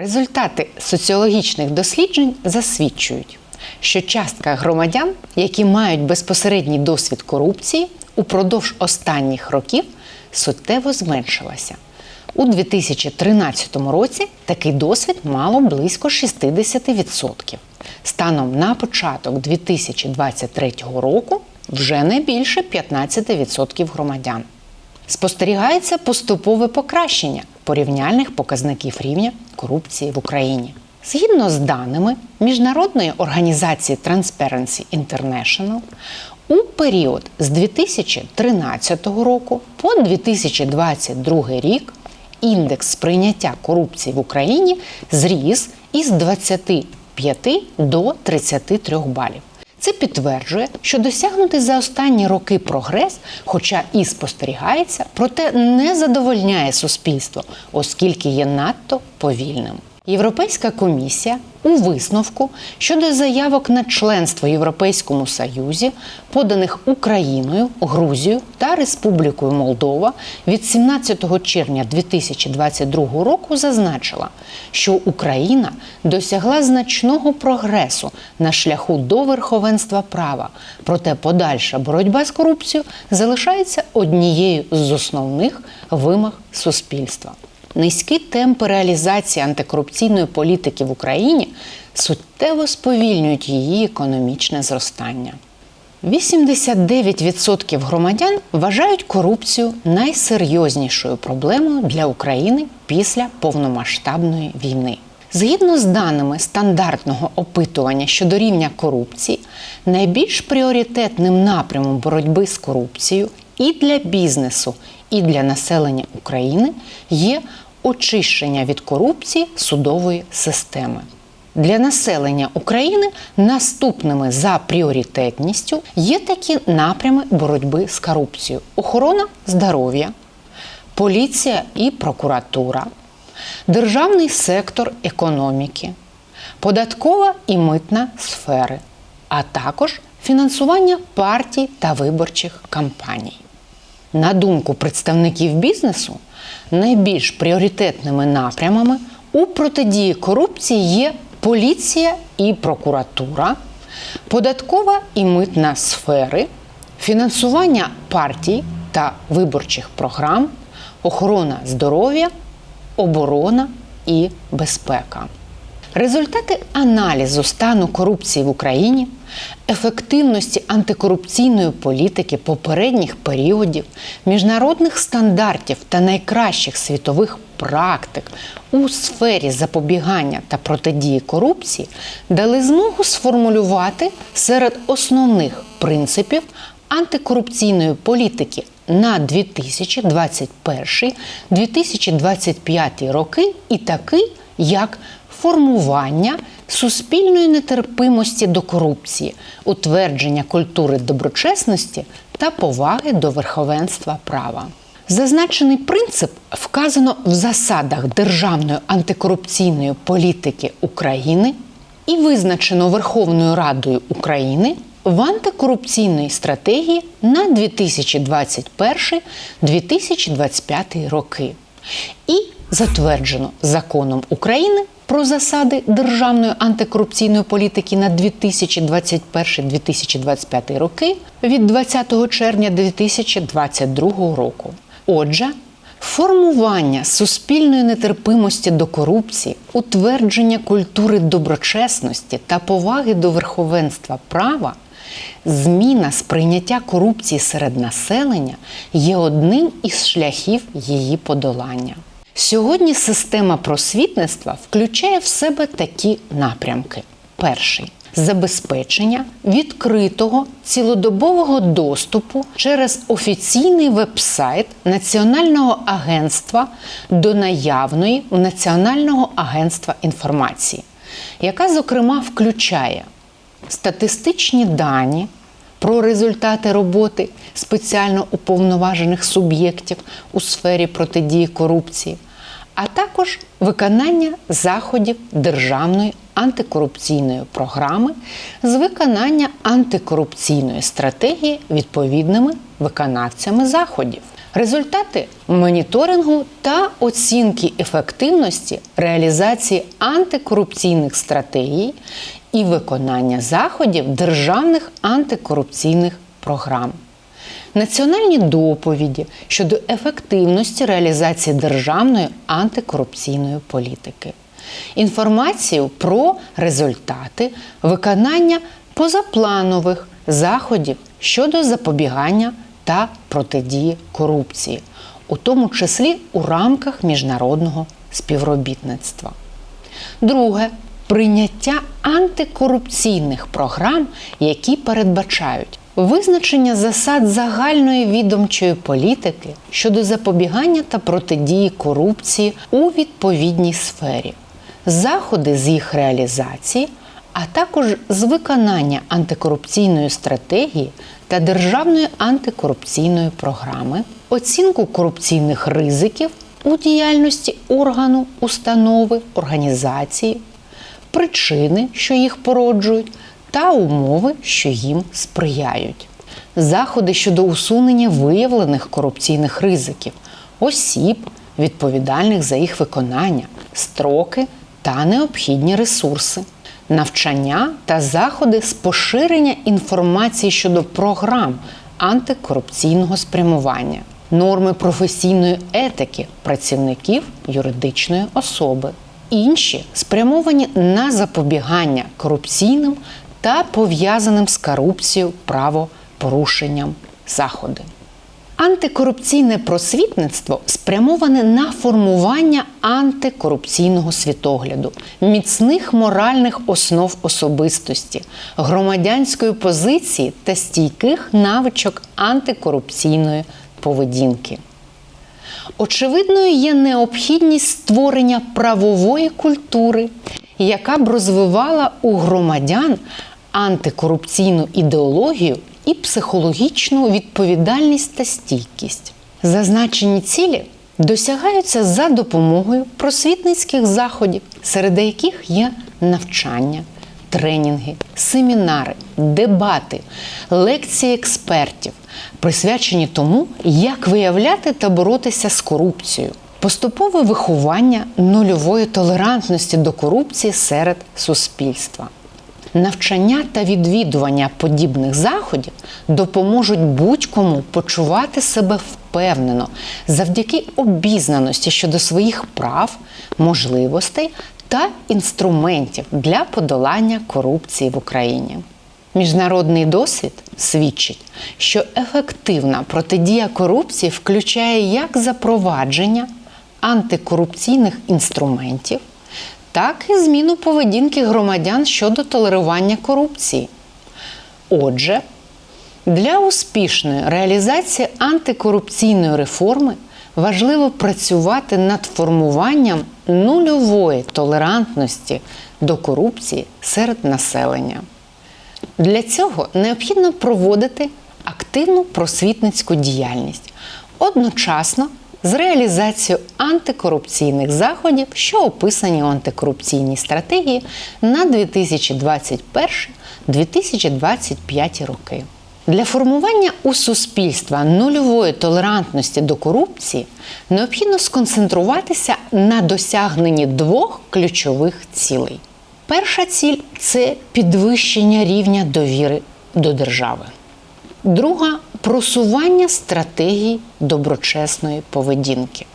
Результати соціологічних досліджень засвідчують, що частка громадян, які мають безпосередній досвід корупції, упродовж останніх років суттєво зменшилася. У 2013 році такий досвід мало близько 60%. Станом на початок 2023 року вже не більше 15% громадян. Спостерігається поступове покращення порівняльних показників рівня корупції в Україні. Згідно з даними Міжнародної організації Transparency International, у період з 2013 року по 2022 рік індекс сприйняття корупції в Україні зріс із 25 до 33 балів. Це підтверджує, що досягнутий за останні роки прогрес, хоча і спостерігається, проте не задовольняє суспільство, оскільки є надто повільним. Європейська комісія у висновку щодо заявок на членство Європейському Союзі, поданих Україною, Грузією та Республікою Молдова від 17 червня 2022 року зазначила, що Україна досягла значного прогресу на шляху до верховенства права, проте подальша боротьба з корупцією залишається однією з основних вимог суспільства. Низькі темпи реалізації антикорупційної політики в Україні суттєво сповільнюють її економічне зростання. 89% громадян вважають корупцію найсерйознішою проблемою для України після повномасштабної війни. Згідно з даними стандартного опитування щодо рівня корупції, найбільш пріоритетним напрямом боротьби з корупцією і для бізнесу, і для населення України є очищення від корупції судової системи. Для населення України наступними за пріоритетністю є такі напрями боротьби з корупцією: охорона здоров'я, поліція і прокуратура, державний сектор економіки, податкова і митна сфери, а також фінансування партій та виборчих кампаній. На думку представників бізнесу, найбільш пріоритетними напрямами у протидії корупції є поліція і прокуратура, податкова і митна сфери, фінансування партій та виборчих програм, охорона здоров'я, оборона і безпека. Результати аналізу стану корупції в Україні, ефективності антикорупційної політики попередніх періодів, міжнародних стандартів та найкращих світових практик у сфері запобігання та протидії корупції дали змогу сформулювати серед основних принципів антикорупційної політики на 2021-2025 роки і такий, як формування суспільної нетерпимості до корупції, утвердження культури доброчесності та поваги до верховенства права. Зазначений принцип вказано в засадах Державної антикорупційної політики України і визначено Верховною Радою України в антикорупційній стратегії на 2021-2025 роки і затверджено законом України про засади державної антикорупційної політики на 2021-2025 роки від 20 червня 2022 року. Отже, формування суспільної нетерпимості до корупції, утвердження культури доброчесності та поваги до верховенства права, зміна сприйняття корупції серед населення є одним із шляхів її подолання. Сьогодні система просвітництва включає в себе такі напрямки: перший забезпечення відкритого цілодобового доступу через офіційний веб-сайт Національного агентства до наявної Національного агентства інформації, яка, зокрема, включає статистичні дані про результати роботи спеціально уповноважених суб'єктів у сфері протидії корупції, а також виконання заходів державної антикорупційної програми з виконання антикорупційної стратегії відповідними виконавцями заходів. Результати моніторингу та оцінки ефективності реалізації антикорупційних стратегій і виконання заходів державних антикорупційних програм. Національні доповіді щодо ефективності реалізації державної антикорупційної політики, інформацію про результати виконання позапланових заходів щодо запобігання та протидії корупції, у тому числі у рамках міжнародного співробітництва. Друге прийняття антикорупційних програм, які передбачають визначення засад загальної відомчої політики щодо запобігання та протидії корупції у відповідній сфері, заходи з їх реалізації, а також з виконання антикорупційної стратегії та державної антикорупційної програми, оцінку корупційних ризиків у діяльності органу, установи, організації, причини, що їх породжують, та умови, що їм сприяють, заходи щодо усунення виявлених корупційних ризиків, осіб, відповідальних за їх виконання, строки та необхідні ресурси, навчання та заходи з поширення інформації щодо програм антикорупційного спрямування, норми професійної етики працівників юридичної особи. Інші спрямовані на запобігання корупційним та пов'язаним з корупцією правопорушенням заходи. Антикорупційне просвітництво спрямоване на формування антикорупційного світогляду, міцних моральних основ особистості, громадянської позиції та стійких навичок антикорупційної поведінки. Очевидною є необхідність створення правової культури, яка б розвивала у громадян антикорупційну ідеологію і психологічну відповідальність та стійкість. Зазначені цілі досягаються за допомогою просвітницьких заходів, серед яких є навчання, тренінги, семінари, дебати, лекції експертів, присвячені тому, як виявляти та боротися з корупцією, поступове виховання нульової толерантності до корупції серед суспільства. Навчання та відвідування подібних заходів допоможуть будь-кому почувати себе впевнено завдяки обізнаності щодо своїх прав, можливостей та інструментів для подолання корупції в Україні. Міжнародний досвід свідчить, що ефективна протидія корупції включає як запровадження антикорупційних інструментів, так і зміну поведінки громадян щодо толерування корупції. Отже, для успішної реалізації антикорупційної реформи важливо працювати над формуванням нульової толерантності до корупції серед населення. Для цього необхідно проводити активну просвітницьку діяльність одночасно з роцією антикорупційних заходів, що описані у антикорупційній стратегії на 2021-2025 роки. Для формування у суспільства нульової толерантності до корупції необхідно сконцентруватися на досягненні двох ключових цілей. Перша ціль це підвищення рівня довіри до держави. Друга просування стратегій доброчесної поведінки.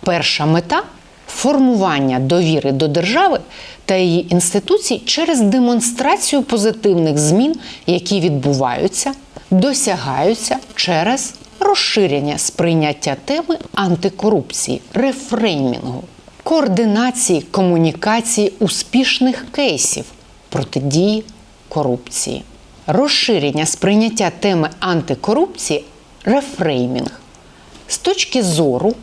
Перша мета формування довіри до держави та її інституцій через демонстрацію позитивних змін, які відбуваються, досягаються через розширення сприйняття теми антикорупції, рефреймінгу, координації комунікації успішних кейсів протидії корупції розширення сприйняття теми антикорупції рефреймінг. З точки зору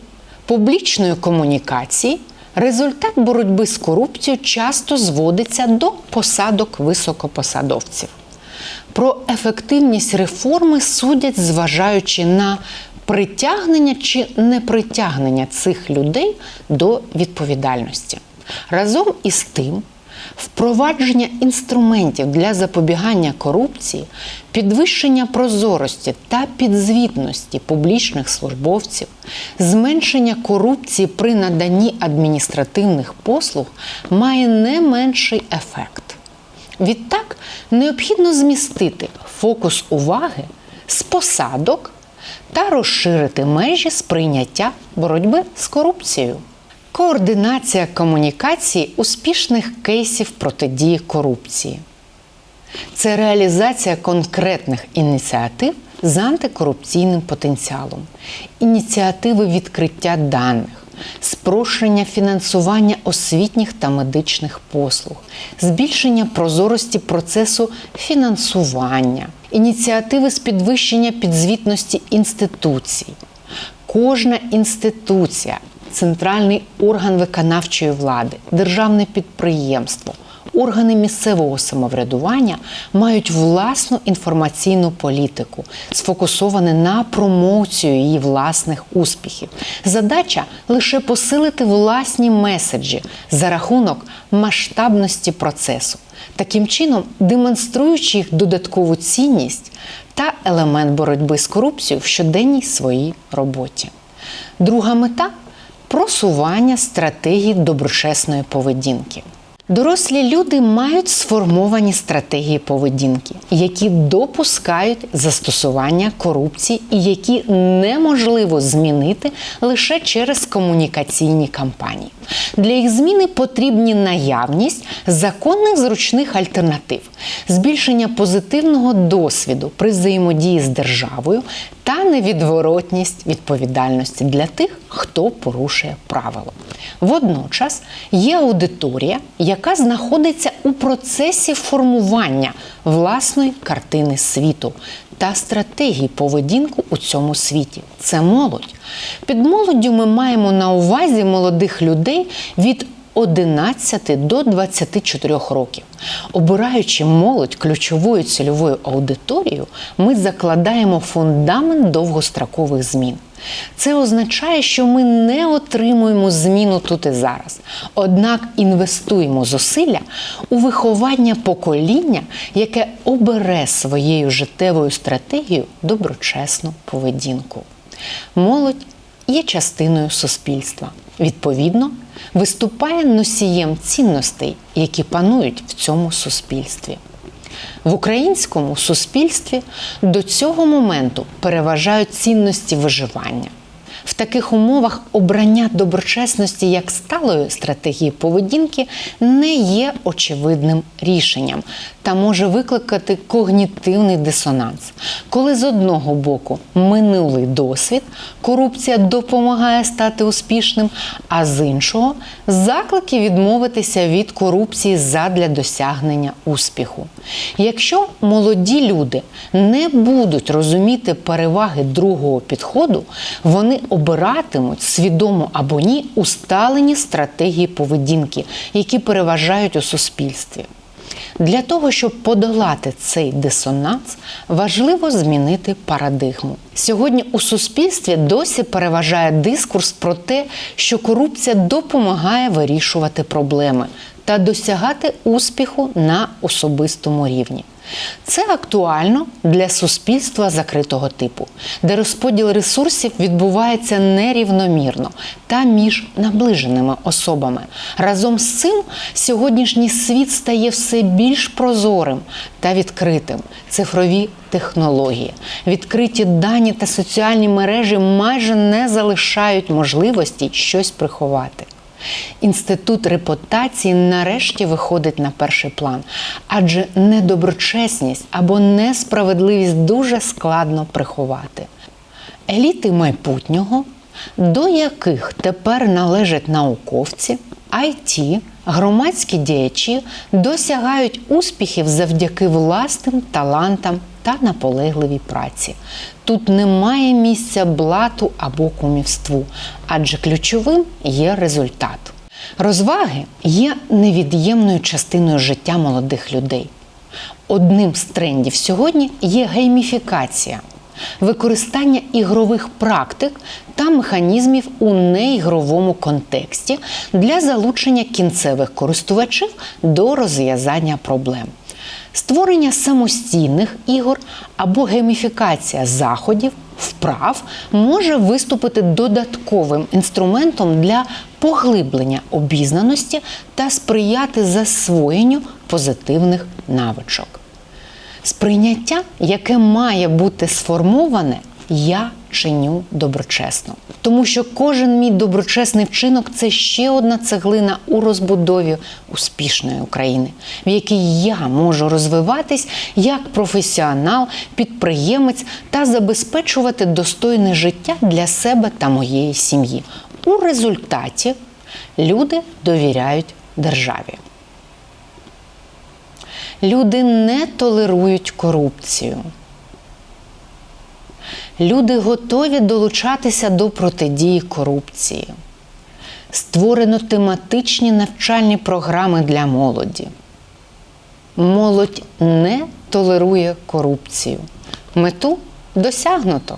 публічної комунікації результат боротьби з корупцією часто зводиться до посадок високопосадовців. Про ефективність реформи судять, зважаючи на притягнення чи непритягнення цих людей до відповідальності. Разом із тим, впровадження інструментів для запобігання корупції, підвищення прозорості та підзвітності публічних службовців, зменшення корупції при наданні адміністративних послуг має не менший ефект. Відтак необхідно змістити фокус уваги з посадок та розширити межі сприйняття боротьби з корупцією. Координація комунікації успішних кейсів протидії корупції. Це реалізація конкретних ініціатив з антикорупційним потенціалом, ініціативи відкриття даних, спрощення фінансування освітніх та медичних послуг, збільшення прозорості процесу фінансування, ініціативи з підвищення підзвітності інституцій. Кожна інституція, центральний орган виконавчої влади, державне підприємство, органи місцевого самоврядування мають власну інформаційну політику, сфокусовану на промоцію її власних успіхів. Задача лише посилити власні меседжі за рахунок масштабності процесу, таким чином демонструючи їх додаткову цінність та елемент боротьби з корупцією в щоденній своїй роботі. Друга мета просування стратегії доброчесної поведінки. Дорослі люди мають сформовані стратегії поведінки, які допускають застосування корупції і які неможливо змінити лише через комунікаційні кампанії. Для їх зміни потрібні наявність законних зручних альтернатив, збільшення позитивного досвіду при взаємодії з державою та невідворотність відповідальності для тих, хто порушує правило. Водночас є аудиторія, яка знаходиться у процесі формування власної картини світу та стратегії поведінку у цьому світі. Це молодь. Під молоддю ми маємо на увазі молодих людей від 11 до 24 років. Обираючи молодь ключовою цільовою аудиторією, ми закладаємо фундамент довгострокових змін. Це означає, що ми не отримуємо зміну тут і зараз, однак інвестуємо зусилля у виховання покоління, яке обере своєю життєвою стратегією доброчесну поведінку. Молодь є частиною суспільства. Відповідно, виступає носієм цінностей, які панують в цьому суспільстві. В українському суспільстві до цього моменту переважають цінності виживання. В таких умовах обрання доброчесності як сталої стратегії поведінки не є очевидним рішенням та може викликати когнітивний дисонанс. Коли з одного боку минулий досвід, корупція допомагає стати успішним, а з іншого заклики відмовитися від корупції задля досягнення успіху. Якщо молоді люди не будуть розуміти переваги другого підходу, вони обиратимуть свідомо або ні усталені стратегії поведінки, які переважають у суспільстві. Для того, щоб подолати цей дисонанс, важливо змінити парадигму. Сьогодні у суспільстві досі переважає дискурс про те, що корупція допомагає вирішувати проблеми та досягати успіху на особистому рівні. Це актуально для суспільства закритого типу, де розподіл ресурсів відбувається нерівномірно та між наближеними особами. Разом з цим сьогоднішній світ стає все більш прозорим та відкритим. Цифрові технології, відкриті дані та соціальні мережі майже не залишають можливості щось приховати. Інститут репутації нарешті виходить на перший план, адже недоброчесність або несправедливість дуже складно приховати. Еліти майбутнього, до яких тепер належать науковці, IT, громадські діячі досягають успіхів завдяки власним талантам та наполегливій праці. Тут немає місця блату або кумівству, адже ключовим є результат. Розваги є невід'ємною частиною життя молодих людей. Одним з трендів сьогодні є гейміфікація, використання ігрових практик та механізмів у неігровому контексті для залучення кінцевих користувачів до розв'язання проблем. Створення самостійних ігор або гейміфікація заходів, вправ може виступити додатковим інструментом для поглиблення обізнаності та сприяти засвоєнню позитивних навичок. Сприйняття, яке має бути сформоване, я чиню доброчесно. Тому що кожен мій доброчесний вчинок це ще одна цеглина у розбудові успішної України, в якій я можу розвиватись як професіонал, підприємець та забезпечувати достойне життя для себе та моєї сім'ї. У результаті люди довіряють державі. Люди не толерують корупцію. Люди готові долучатися до протидії корупції. Створено тематичні навчальні програми для молоді. Молодь не толерує корупцію. Мету досягнуто.